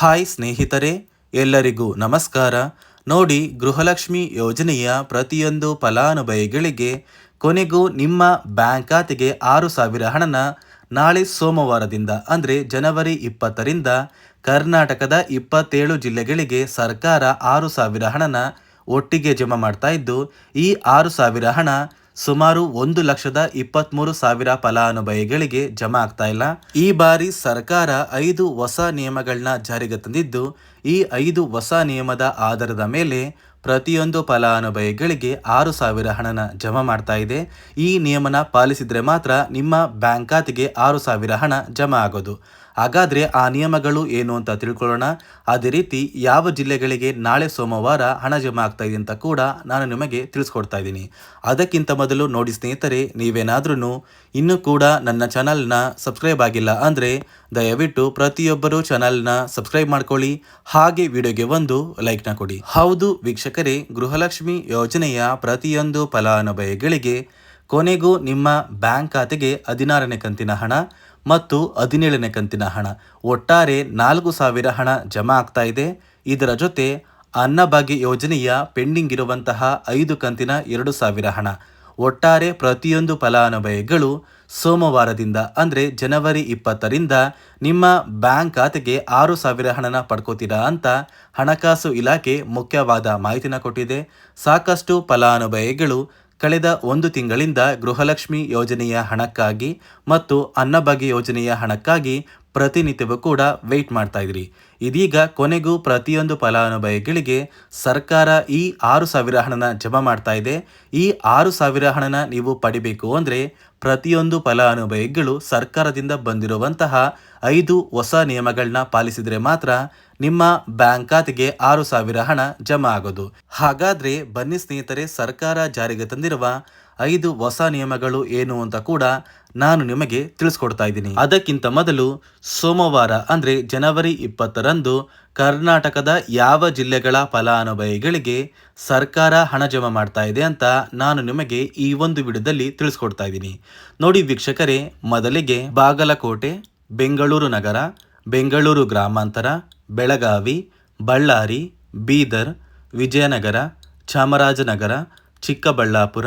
Hi ಸ್ನೇಹಿತರೆ, ಎಲ್ಲರಿಗೂ ನಮಸ್ಕಾರ. ನೋಡಿ, ಗೃಹಲಕ್ಷ್ಮಿ ಯೋಜನೆಯ ಪ್ರತಿಯೊಂದು ಫಲಾನುಭವಿಗಳಿಗೆ ಕೊನೆಗೂ ನಿಮ್ಮ ಬ್ಯಾಂಕ್ ಖಾತೆಗೆ ಆರು ಸಾವಿರ ಹಣನ ನಾಳೆ ಸೋಮವಾರದಿಂದ, ಅಂದರೆ ಜನವರಿ ಇಪ್ಪತ್ತರಿಂದ ಕರ್ನಾಟಕದ ಇಪ್ಪತ್ತೇಳು ಜಿಲ್ಲೆಗಳಿಗೆ ಸರ್ಕಾರ ಆರು ಸಾವಿರ ಹಣನ ಒಟ್ಟಿಗೆ ಜಮಾ ಮಾಡ್ತಾ ಇದ್ದು, ಈ ಆರು ಸಾವಿರ ಹಣ ಸುಮಾರು ಒಂದು ಲಕ್ಷದ ಇಪ್ಪತ್ತ್ಮೂರು ಸಾವಿರ ಫಲಾನುಭವಿಗಳಿಗೆ ಜಮಾ ಆಗ್ತಾ ಇಲ್ಲ. ಈ ಬಾರಿ ಸರ್ಕಾರ ಐದು ಹೊಸ ನಿಯಮಗಳನ್ನ ಜಾರಿಗೆ ತಂದಿದ್ದು, ಈ ಐದು ಹೊಸ ನಿಯಮದ ಆಧಾರದ ಮೇಲೆ ಪ್ರತಿಯೊಂದು ಫಲಾನುಭವಿಗಳಿಗೆ ಆರು ಸಾವಿರ ಹಣನ ಜಮಾ ಮಾಡ್ತಾ ಇದೆ. ಈ ನಿಯಮನ ಪಾಲಿಸಿದರೆ ಮಾತ್ರ ನಿಮ್ಮ ಬ್ಯಾಂಕ್ ಖಾತೆಗೆ ಆರು ಸಾವಿರ ಹಣ ಜಮಾ ಆಗೋದು. ಹಾಗಾದರೆ ಆ ನಿಯಮಗಳು ಏನು ಅಂತ ತಿಳ್ಕೊಳ್ಳೋಣ. ಅದೇ ರೀತಿ ಯಾವ ಜಿಲ್ಲೆಗಳಿಗೆ ನಾಳೆ ಸೋಮವಾರ ಹಣ ಜಮಾ ಆಗ್ತಾ ಇದೆ ಅಂತ ಕೂಡ ನಾನು ನಿಮಗೆ ತಿಳಿಸ್ಕೊಡ್ತಾ ಇದ್ದೀನಿ. ಅದಕ್ಕಿಂತ ಮೊದಲು ನೋಡಿ ಸ್ನೇಹಿತರೆ ನೀವೇನಾದ್ರೂ ಇನ್ನೂ ಕೂಡ ನನ್ನ ಚಾನಲ್ನ ಸಬ್ಸ್ಕ್ರೈಬ್ ಆಗಿಲ್ಲ ಅಂದರೆ ದಯವಿಟ್ಟು ಪ್ರತಿಯೊಬ್ಬರೂ ಚಾನಲ್ನ ಸಬ್ಸ್ಕ್ರೈಬ್ ಮಾಡ್ಕೊಳ್ಳಿ. ಹಾಗೆ ವಿಡಿಯೋಗೆ ಒಂದು ಲೈಕ್ನ ಕೊಡಿ. ಹೌದು ವೀಕ್ಷಕರೇ, ಗೃಹಲಕ್ಷ್ಮಿ ಯೋಜನೆಯ ಪ್ರತಿಯೊಂದು ಫಲಾನುಭವಿಗಳಿಗೆ ಕೊನೆಗೂ ನಿಮ್ಮ ಬ್ಯಾಂಕ್ ಖಾತೆಗೆ ಹದಿನಾರನೇ ಕಂತಿನ ಹಣ ಮತ್ತು ಹದಿನೇಳನೇ ಕಂತಿನ ಹಣ. ಒಟ್ಟಾರೆ ನಾಲ್ಕು ಸಾವಿರ ಹಣ ಜಮಾ ಆಗ್ತಾ ಇದೆ. ಇದರ ಜೊತೆ ಅನ್ನಭಾಗ್ಯ ಯೋಜನೆಯ ಪೆಂಡಿಂಗ್ ಇರುವಂತಹ ಐದು ಕಂತಿನ ಎರಡು ಸಾವಿರ ಹಣ. ಒಟ್ಟಾರೆ ಪ್ರತಿಯೊಂದು ಫಲಾನುಭವಿಗಳು ಸೋಮವಾರದಿಂದ, ಅಂದರೆ ಜನವರಿ ಇಪ್ಪತ್ತರಿಂದ ನಿಮ್ಮ ಬ್ಯಾಂಕ್ ಖಾತೆಗೆ ಆರು ಸಾವಿರ ಹಣನ ಪಡ್ಕೋತೀರಾ ಅಂತ ಹಣಕಾಸು ಇಲಾಖೆ ಮುಖ್ಯವಾದ ಮಾಹಿತಿನ ಕೊಟ್ಟಿದೆ. ಸಾಕಷ್ಟು ಫಲಾನುಭವಿಗಳು ಕಳೆದ ಒಂದು ತಿಂಗಳಿಂದ ಗೃಹಲಕ್ಷ್ಮಿ ಯೋಜನೆಯ ಹಣಕ್ಕಾಗಿ ಮತ್ತು ಅನ್ನಭಾಗ್ಯ ಯೋಜನೆಯ ಹಣಕ್ಕಾಗಿ ಪ್ರತಿನಿತ್ಯವೂ ಕೂಡ ವೆಯ್ಟ್ ಮಾಡ್ತಾ ಇದ್ರಿ. ಇದೀಗ ಕೊನೆಗೂ ಪ್ರತಿಯೊಂದು ಫಲಾನುಭವಿಗಳಿಗೆ ಸರ್ಕಾರ ಈ ಆರು ಸಾವಿರ ಹಣನ ಜಮಾ ಮಾಡ್ತಾ ಇದೆ. ಈ ಆರು ಸಾವಿರ ಹಣನ ನೀವು ಪಡಿಬೇಕು ಅಂದರೆ ಪ್ರತಿಯೊಂದು ಫಲಾನುಭವಿಗಳು ಸರ್ಕಾರದಿಂದ ಬಂದಿರುವಂತಹ ಐದು ಹೊಸ ನಿಯಮಗಳನ್ನ ಪಾಲಿಸಿದರೆ ಮಾತ್ರ ನಿಮ್ಮ ಬ್ಯಾಂಕ್ ಖಾತೆಗೆ ಆರು ಸಾವಿರ ಹಣ ಜಮಾ ಆಗೋದು. ಹಾಗಾದ್ರೆ ಬನ್ನಿ ಸ್ನೇಹಿತರೆ, ಸರ್ಕಾರ ಜಾರಿಗೆ ತಂದಿರುವ ಐದು ಹೊಸ ನಿಯಮಗಳು ಏನು ಅಂತ ಕೂಡ ನಾನು ನಿಮಗೆ ತಿಳಿಸ್ಕೊಡ್ತಾ ಇದ್ದೀನಿ. ಅದಕ್ಕಿಂತ ಮೊದಲು ಸೋಮವಾರ ಅಂದ್ರೆ ಜನವರಿ ಇಪ್ಪತ್ತರಂದು ಕರ್ನಾಟಕದ ಯಾವ ಜಿಲ್ಲೆಗಳ ಫಲಾನುಭವಿಗಳಿಗೆ ಸರ್ಕಾರ ಹಣ ಜಮಾ ಮಾಡ್ತಾ ಇದೆ ಅಂತ ನಾನು ನಿಮಗೆ ಈ ಒಂದು ವಿಡಿಯೋದಲ್ಲಿ ತಿಳಿಸ್ಕೊಡ್ತಾ ಇದ್ದೀನಿ. ನೋಡಿ ವೀಕ್ಷಕರೇ, ಮೊದಲಿಗೆ ಬಾಗಲಕೋಟೆ, ಬೆಂಗಳೂರು ನಗರ, ಬೆಂಗಳೂರು ಗ್ರಾಮಾಂತರ, ಬೆಳಗಾವಿ, ಬಳ್ಳಾರಿ, ಬೀದರ್, ವಿಜಯನಗರ, ಚಾಮರಾಜನಗರ, ಚಿಕ್ಕಬಳ್ಳಾಪುರ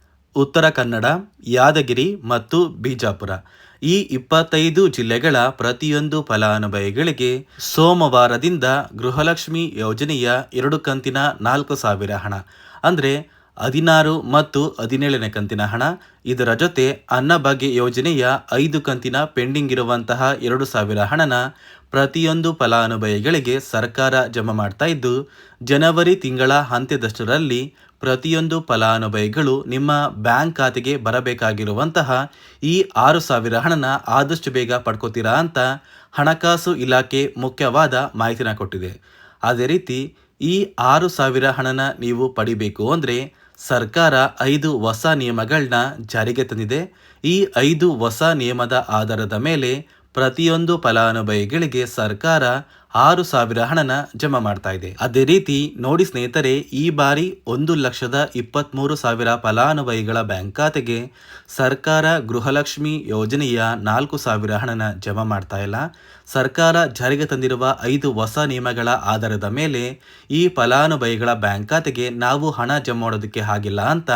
ಉತ್ತರ ಕನ್ನಡ, ಯಾದಗಿರಿ ಮತ್ತು ಬಿಜಾಪುರ. ಈ ಇಪ್ಪತ್ತೈದು ಜಿಲ್ಲೆಗಳ ಪ್ರತಿಯೊಂದು ಫಲಾನುಭವಿಗಳಿಗೆ ಸೋಮವಾರದಿಂದ ಗೃಹಲಕ್ಷ್ಮಿ ಯೋಜನೆಯ ಎರಡು ಕಂತಿನ ನಾಲ್ಕು ಸಾವಿರ ಹಣ, ಅಂದರೆ ಹದಿನಾರು ಮತ್ತು ಹದಿನೇಳನೇ ಕಂತಿನ ಹಣ. ಇದರ ಜೊತೆ ಅನ್ನಭಾಗ್ಯ ಯೋಜನೆಯ ಐದು ಕಂತಿನ ಪೆಂಡಿಂಗ್ ಇರುವಂತಹ ಎರಡು ಸಾವಿರ ಹಣನ ಪ್ರತಿಯೊಂದು ಫಲಾನುಭವಿಗಳಿಗೆ ಸರ್ಕಾರ ಜಮಾ ಮಾಡ್ತಾ ಇದ್ದು, ಜನವರಿ ತಿಂಗಳ ಅಂತ್ಯದಷ್ಟರಲ್ಲಿ ಪ್ರತಿಯೊಂದು ಫಲಾನುಭವಿಗಳು ನಿಮ್ಮ ಬ್ಯಾಂಕ್ ಖಾತೆಗೆ ಬರಬೇಕಾಗಿರುವಂತಹ ಈ ಆರು ಸಾವಿರ ಹಣನ ಆದಷ್ಟು ಬೇಗ ಪಡ್ಕೋತೀರಾ ಅಂತ ಹಣಕಾಸು ಇಲಾಖೆ ಮುಖ್ಯವಾದ ಮಾಹಿತಿನ ಕೊಟ್ಟಿದೆ. ಅದೇ ರೀತಿ ಈ ಆರು ಸಾವಿರ ಹಣನ ನೀವು ಪಡಿಬೇಕು ಅಂದರೆ ಸರ್ಕಾರ ಐದು ಹೊಸ ನಿಯಮಗಳನ್ನ ಜಾರಿಗೆ ತಂದಿದೆ. ಈ ಐದು ಹೊಸ ನಿಯಮದ ಆಧಾರದ ಮೇಲೆ ಪ್ರತಿಯೊಂದು ಫಲಾನುಭವಿಗಳಿಗೆ ಸರ್ಕಾರ ಆರು ಸಾವಿರ ಹಣನ ಜಮಾ ಮಾಡ್ತಾ ಇದೆ. ಅದೇ ರೀತಿ ನೋಡಿ ಸ್ನೇಹಿತರೆ, ಈ ಬಾರಿ ಒಂದು ಲಕ್ಷದ ಇಪ್ಪತ್ತ್ಮೂರು ಸಾವಿರ ಫಲಾನುಭವಿಗಳ ಬ್ಯಾಂಕ್ ಖಾತೆಗೆ ಸರ್ಕಾರ ಗೃಹಲಕ್ಷ್ಮಿ ಯೋಜನೆಯ ನಾಲ್ಕು ಸಾವಿರ ಹಣನ ಜಮಾ ಮಾಡ್ತಾ ಇಲ್ಲ. ಸರ್ಕಾರ ಜಾರಿಗೆ ತಂದಿರುವ ಐದು ಹೊಸ ನಿಯಮಗಳ ಆಧಾರದ ಮೇಲೆ ಈ ಫಲಾನುಭವಿಗಳ ಬ್ಯಾಂಕ್ ಖಾತೆಗೆ ನಾವು ಹಣ ಜಮಾ ಮಾಡೋದಕ್ಕೆ ಆಗಿಲ್ಲ ಅಂತ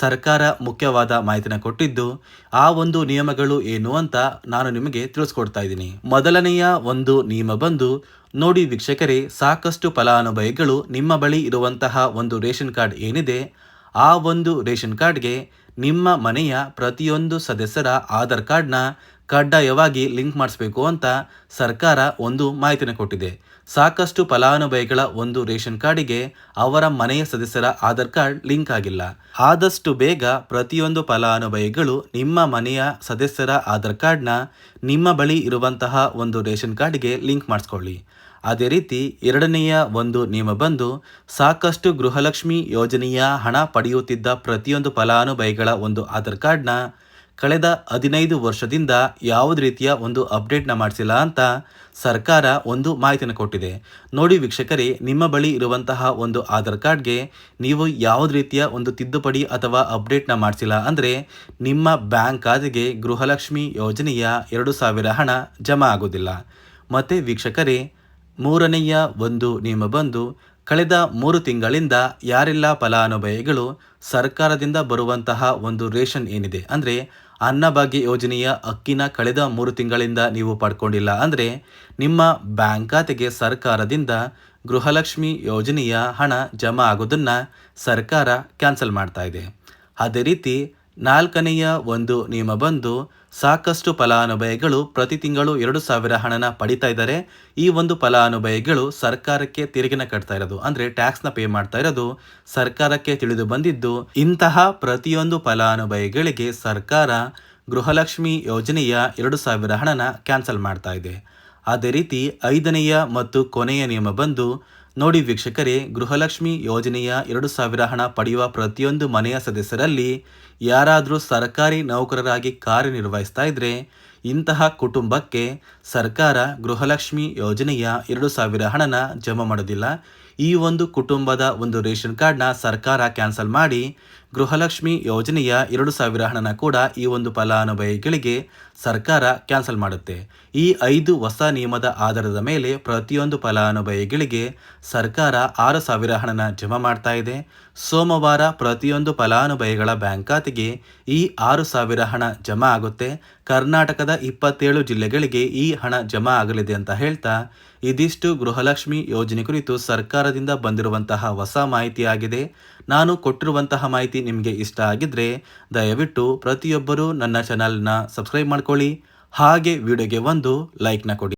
ಸರ್ಕಾರ ಮುಖ್ಯವಾದ ಮಾಹಿತಿನ ಕೊಟ್ಟಿದ್ದು, ಆ ಒಂದು ನಿಯಮಗಳು ಏನು ಅಂತ ನಾನು ನಿಮಗೆ ತಿಳಿಸ್ಕೊಡ್ತಾ ಇದ್ದೀನಿ. ಮೊದಲನೆಯ ಒಂದು ನಿಯಮ ಬಂದು ನೋಡಿ ವೀಕ್ಷಕರೇ, ಸಾಕಷ್ಟು ಫಲಾನುಭವಿಗಳು ನಿಮ್ಮ ಬಳಿ ಇರುವಂತಹ ಒಂದು ರೇಷನ್ ಕಾರ್ಡ್ ಏನಿದೆ, ಆ ಒಂದು ರೇಷನ್ ಕಾರ್ಡ್ಗೆ ನಿಮ್ಮ ಮನೆಯ ಪ್ರತಿಯೊಂದು ಸದಸ್ಯರ ಆಧಾರ್ ಕಾರ್ಡ್ನ ಕಡ್ಡಾಯವಾಗಿ ಲಿಂಕ್ ಮಾಡಿಸ್ಬೇಕು ಅಂತ ಸರ್ಕಾರ ಒಂದು ಮಾಹಿತಿನ ಕೊಟ್ಟಿದೆ. ಸಾಕಷ್ಟು ಫಲಾನುಭವಿಗಳ ಒಂದು ರೇಷನ್ ಕಾರ್ಡಿಗೆ ಅವರ ಮನೆಯ ಸದಸ್ಯರ ಆಧಾರ್ ಕಾರ್ಡ್ ಲಿಂಕ್ ಆಗಿಲ್ಲ. ಆದಷ್ಟು ಬೇಗ ಪ್ರತಿಯೊಂದು ಫಲಾನುಭವಿಗಳು ನಿಮ್ಮ ಮನೆಯ ಸದಸ್ಯರ ಆಧಾರ್ ಕಾರ್ಡ್ನ ನಿಮ್ಮ ಬಳಿ ಇರುವಂತಹ ಒಂದು ರೇಷನ್ ಕಾರ್ಡ್ಗೆ ಲಿಂಕ್ ಮಾಡಿಸ್ಕೊಳ್ಳಿ. ಅದೇ ರೀತಿ ಎರಡನೆಯ ಒಂದು ನಿಯಮ ಬಂದು ಸಾಕಷ್ಟು ಗೃಹಲಕ್ಷ್ಮಿ ಯೋಜನೆಯ ಹಣ ಪಡೆಯುತ್ತಿದ್ದ ಪ್ರತಿಯೊಂದು ಫಲಾನುಭವಿಗಳ ಒಂದು ಆಧಾರ್ ಕಾರ್ಡ್ನ ಕಳೆದ ಹದಿನೈದು ವರ್ಷದಿಂದ ಯಾವುದೇ ರೀತಿಯ ಒಂದು ಅಪ್ಡೇಟ್ನ ಮಾಡಿಸಿಲ್ಲ ಅಂತ ಸರ್ಕಾರ ಒಂದು ಮಾಹಿತಿಯನ್ನು ಕೊಟ್ಟಿದೆ. ನೋಡಿ ವೀಕ್ಷಕರೇ, ನಿಮ್ಮ ಬಳಿ ಇರುವಂತಹ ಒಂದು ಆಧಾರ್ ಕಾರ್ಡ್ಗೆ ನೀವು ಯಾವುದೇ ರೀತಿಯ ಒಂದು ತಿದ್ದುಪಡಿ ಅಥವಾ ಅಪ್ಡೇಟ್ನ ಮಾಡಿಸಿಲ್ಲ ಅಂದರೆ ನಿಮ್ಮ ಬ್ಯಾಂಕ್ ಖಾತೆಗೆ ಗೃಹಲಕ್ಷ್ಮಿ ಯೋಜನೆಯ ಎರಡು ಸಾವಿರ ಹಣ ಜಮಾ ಆಗೋದಿಲ್ಲ. ಮತ್ತು ವೀಕ್ಷಕರೇ, ಮೂರನೆಯ ಒಂದು ನಿಯಮ ಬಂದು ಕಳೆದ ಮೂರು ತಿಂಗಳಿಂದ ಯಾರೆಲ್ಲ ಫಲಾನುಭವಿಗಳು ಸರ್ಕಾರದಿಂದ ಬರುವಂತಹ ಒಂದು ರೇಷನ್ ಏನಿದೆ ಅಂದರೆ ಅನ್ನಭಾಗ್ಯ ಯೋಜನೆಯ ಅಕ್ಕಿನ ಕಳೆದ ಮೂರು ತಿಂಗಳಿಂದ ನೀವು ಪಡ್ಕೊಂಡಿಲ್ಲ ಅಂದರೆ ನಿಮ್ಮ ಬ್ಯಾಂಕ್ ಖಾತೆಗೆ ಸರ್ಕಾರದಿಂದ ಗೃಹಲಕ್ಷ್ಮಿ ಯೋಜನೆಯ ಹಣ ಜಮಾ ಆಗೋದನ್ನು ಸರ್ಕಾರ ಕ್ಯಾನ್ಸಲ್ ಮಾಡ್ತಾ ಇದೆ. ಅದೇ ರೀತಿ ನಾಲ್ಕನೆಯ ಒಂದು ನಿಯಮ ಬಂದು ಸಾಕಷ್ಟು ಫಲಾನುಭವಿಗಳು ಪ್ರತಿ ತಿಂಗಳು ಎರಡು ಸಾವಿರ ಹಣನ ಪಡಿತಾ ಇದ್ದಾರೆ. ಈ ಒಂದು ಫಲಾನುಭವಿಗಳು ಸರ್ಕಾರಕ್ಕೆ ತೆರಿಗೆನ ಕಟ್ತಾ ಇರೋದು, ಅಂದರೆ ನ ಪೇ ಮಾಡ್ತಾ ಇರೋದು, ಸರ್ಕಾರಕ್ಕೆ ತಿಳಿದು ಬಂದಿದ್ದು, ಇಂತಹ ಪ್ರತಿಯೊಂದು ಫಲಾನುಭವಿಗಳಿಗೆ ಸರ್ಕಾರ ಗೃಹಲಕ್ಷ್ಮಿ ಯೋಜನೆಯ ಎರಡು ಸಾವಿರ ಹಣನ ಕ್ಯಾನ್ಸಲ್ ಮಾಡ್ತಾ ಇದೆ. ಅದೇ ರೀತಿ ಐದನೆಯ ಮತ್ತು ಕೊನೆಯ ನಿಯಮ ಬಂದು ನೋಡಿ ವೀಕ್ಷಕರೇ, ಗೃಹಲಕ್ಷ್ಮಿ ಯೋಜನೆಯ ಎರಡು ಸಾವಿರ ಹಣ ಪಡೆಯುವ ಪ್ರತಿಯೊಂದು ಮನೆಯ ಸದಸ್ಯರಲ್ಲಿ ಯಾರಾದರೂ ಸರ್ಕಾರಿ ನೌಕರರಾಗಿ ಕಾರ್ಯನಿರ್ವಹಿಸ್ತಾ ಇದ್ರೆ, ಇಂತಹ ಕುಟುಂಬಕ್ಕೆ ಸರ್ಕಾರ ಗೃಹಲಕ್ಷ್ಮಿ ಯೋಜನೆಯ ಎರಡು ಸಾವಿರ ಹಣನ ಜಮಾ ಮಾಡೋದಿಲ್ಲ. ಈ ಒಂದು ಕುಟುಂಬದ ಒಂದು ರೇಷನ್ ಕಾರ್ಡ್ನ ಸರ್ಕಾರ ಕ್ಯಾನ್ಸಲ್ ಮಾಡಿ ಗೃಹಲಕ್ಷ್ಮಿ ಯೋಜನೆಯ ಎರಡು ಸಾವಿರ ಹಣನ ಕೂಡ ಈ ಒಂದು ಫಲಾನುಭವಿಗಳಿಗೆ ಸರ್ಕಾರ ಕ್ಯಾನ್ಸಲ್ ಮಾಡುತ್ತೆ. ಈ ಐದು ಹೊಸ ನಿಯಮದ ಆಧಾರದ ಮೇಲೆ ಪ್ರತಿಯೊಂದು ಫಲಾನುಭವಿಗಳಿಗೆ ಸರ್ಕಾರ ಆರು ಸಾವಿರ ಹಣನ ಜಮಾ ಮಾಡ್ತಾ ಇದೆ. ಸೋಮವಾರ ಪ್ರತಿಯೊಂದು ಫಲಾನುಭವಿಗಳ ಬ್ಯಾಂಕ್ ಖಾತೆಗೆ ಈ ಆರು ಸಾವಿರ ಹಣ ಜಮಾ ಆಗುತ್ತೆ. ಕರ್ನಾಟಕದ ಇಪ್ಪತ್ತೇಳು ಜಿಲ್ಲೆಗಳಿಗೆ ಈ ಹಣ ಜಮಾ ಆಗಲಿದೆ ಅಂತ ಹೇಳ್ತಾ ಇದಿಷ್ಟು ಗೃಹಲಕ್ಷ್ಮಿ ಯೋಜನೆ ಕುರಿತು ಸರ್ಕಾರದಿಂದ ಬಂದಿರುವಂತಹ ಹೊಸ ಮಾಹಿತಿಯಾಗಿದೆ ನಾನು ಕೊಟ್ಟಿರುವಂತಹ ಮಾಹಿತಿ ನಿಮಗೆ ಇಷ್ಟ ಆಗಿದ್ರೆ ದಯವಿಟ್ಟು ಪ್ರತಿಯೊಬ್ಬರೂ ನನ್ನ ಚಾನಲ್ನ ಸಬ್ಸ್ಕ್ರೈಬ್ ಮಾಡ್ಕೊಳ್ಳಿ. ಹಾಗೆ ವಿಡಿಯೋಗೆ ಒಂದು ಲೈಕ್ನ ಕೊಡಿ.